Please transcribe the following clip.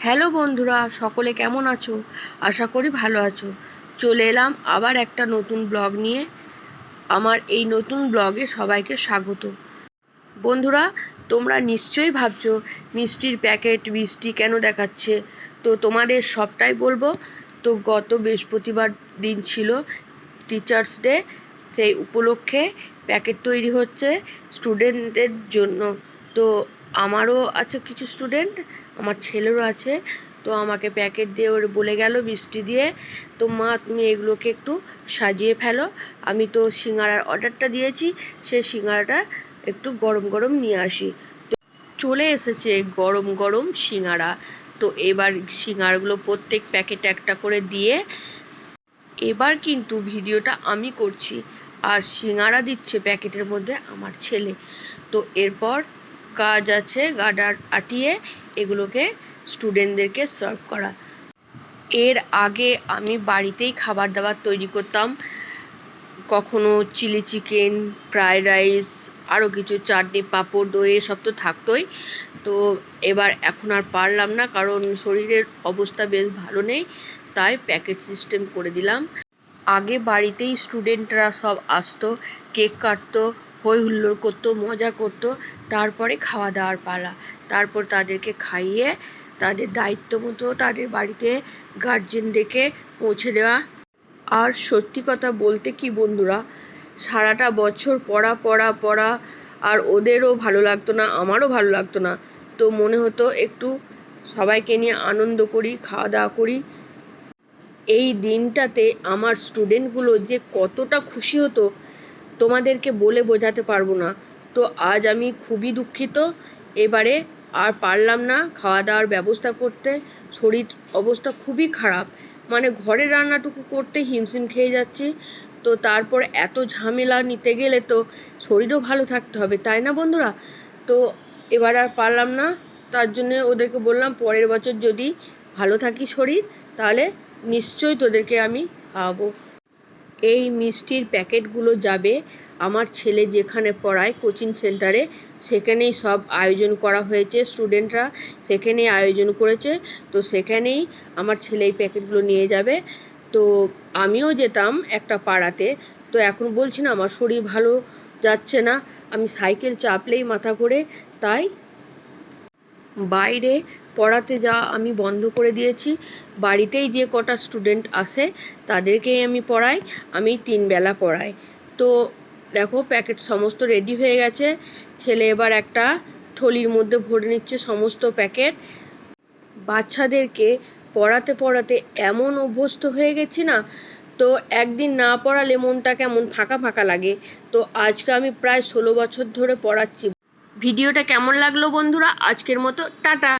Hello বন্ধুরা, সকলে কেমন আছো? আশা করি ভালো আছো। চলে এলাম আবার একটা নতুন ব্লগ নিয়ে। আমার এই নতুন ব্লগে সবাইকে স্বাগত। বন্ধুরা, তোমরা নিশ্চয়ই ভাবছ, মিষ্টির প্যাকেট মিষ্টি কেন দেখাচ্ছে? তো তোমাদের সবটাই বলব। তো গত বৃহস্পতিবার দিন ছিল টিচার্স ডে সেই উপলক্ষে প্যাকেট তৈরি হচ্ছে স্টুডেন্টদের জন্য। তো আমারও আছে কিছু স্টুডেন্ট আমার ছেলেরও আছে, তো আমাকে প্যাকেট দিয়ে ওর বলে গেল মিষ্টি দিয়ে, তো মা তুমি এগুলোকে একটু সাজিয়ে ফেলো। আমি তো সিঙ্গারার অর্ডারটা দিয়েছি সেই সিঙ্গারাটা একটু গরম গরম নিয়ে আসি। তো চলে এসেছে গরম গরম সিঙ্গারা। তো এবার সিঙ্গারাগুলো প্রত্যেক প্যাকেট একটা করে দিয়ে, এবার কিন্তু ভিডিওটা আমি করছি। আর সিঙ্গারা দিচ্ছে প্যাকেটের মধ্যে আমার ছেলে। তো এরপর কাজ আছে গাডার আটিয়ে এগুলোকে স্টুডেন্টদেরকে সার্ভ করা। এর আগে আমি বাড়িতেই খাবার দাবার তৈরি করতাম। কখনো চিলি চিকেন ফ্রায়েড রাইস আরও কিছু চাটনি, পাঁপড়, দই, এসব তো থাকতোই। তো এবার এখন আর পারলাম না, কারণ শরীরের অবস্থা বেশ ভালো নেই, তাই প্যাকেট সিস্টেম করে দিলাম। আগে বাড়িতেই স্টুডেন্টরা সব আসতো কেক কাটতো হই হুল্লোড় করতো, মজা করতো, তারপরে খাওয়া দাওয়ার পালা। তারপর তাদেরকে খাইয়ে, তাদের দায়িত্ব মতো তাদের বাড়িতে গার্জেন ডেকে পৌঁছে দেওয়া। আর সত্যি কথা বলতে কি বন্ধুরা, সারাটা বছর পড়া পড়া পড়া, আর ওদেরও ভালো লাগতো না, আমারও ভালো লাগতো না। তো মনে হতো একটু সবাইকে নিয়ে আনন্দ করি, খাওয়া দাওয়া করি। এই দিনটাতে আমার স্টুডেন্টগুলো যে কতটা খুশি হতো তোমাদেরকে বলে বোঝাতে পারব না। তো আজ আমি খুবই দুঃখিত। এবারে আর পারলাম না খাওয়া দাওয়ার ব্যবস্থা করতে। শরীর অবস্থা খুবই খারাপ। মানে ঘরের রান্নাটুকু করতে হিমশিম খেয়ে যাচ্ছি। তো তারপর এত ঝামেলা নিতে গেলে তো শরীরও ভালো থাকতে হবে, তাই না বন্ধুরা? তো এবার আর পারলাম না। তার জন্য ওদেরকে বললাম, পরের বছর যদি ভালো থাকি শরীর, তাহলে নিশ্চয়ই তোদেরকে আমি খাওয়াবো। এই মিষ্টির প্যাকেটগুলো যাবে আমার ছেলে যেখানে পড়ায় কোচিং সেন্টারে, সেখানেই সব আয়োজন করা হয়েছে, স্টুডেন্টরা সেখানেই আয়োজন করেছে। তো সেখানেই আমার ছেলে এই প্যাকেটগুলো নিয়ে যাবে। তো আমিও যেতাম একটা পাড়াতে। তো এখন বলছি না, আমার শরীর ভালো যাচ্ছে না। আমি সাইকেল চাপলেই মাথা ঘোরে, তাই বাইরে পড়াতে যাওয়া আমি বন্ধ করে দিয়েছি। বাড়িতেই যে কটা স্টুডেন্ট আসে, তাদেরকেই আমি পড়াই, আমি তিন বেলা পড়াই। তো দেখো প্যাকেট সমস্ত রেডি হয়ে গেছে। ছেলে এবার একটা থলির মধ্যে ভরে নিচ্ছে সমস্ত প্যাকেট বাচ্চাদেরকে পড়াতে পড়াতে এমন অভ্যস্ত হয়ে গেছি না, তো একদিন না পড়ালে মনটা কেমন ফাঁকা ফাঁকা লাগে। তো আজকে আমি প্রায় ষোলো বছর ধরে পড়াচ্ছি। ভিডিওটা কেমন লাগল বন্ধুরা? আজকের মতো টাটা।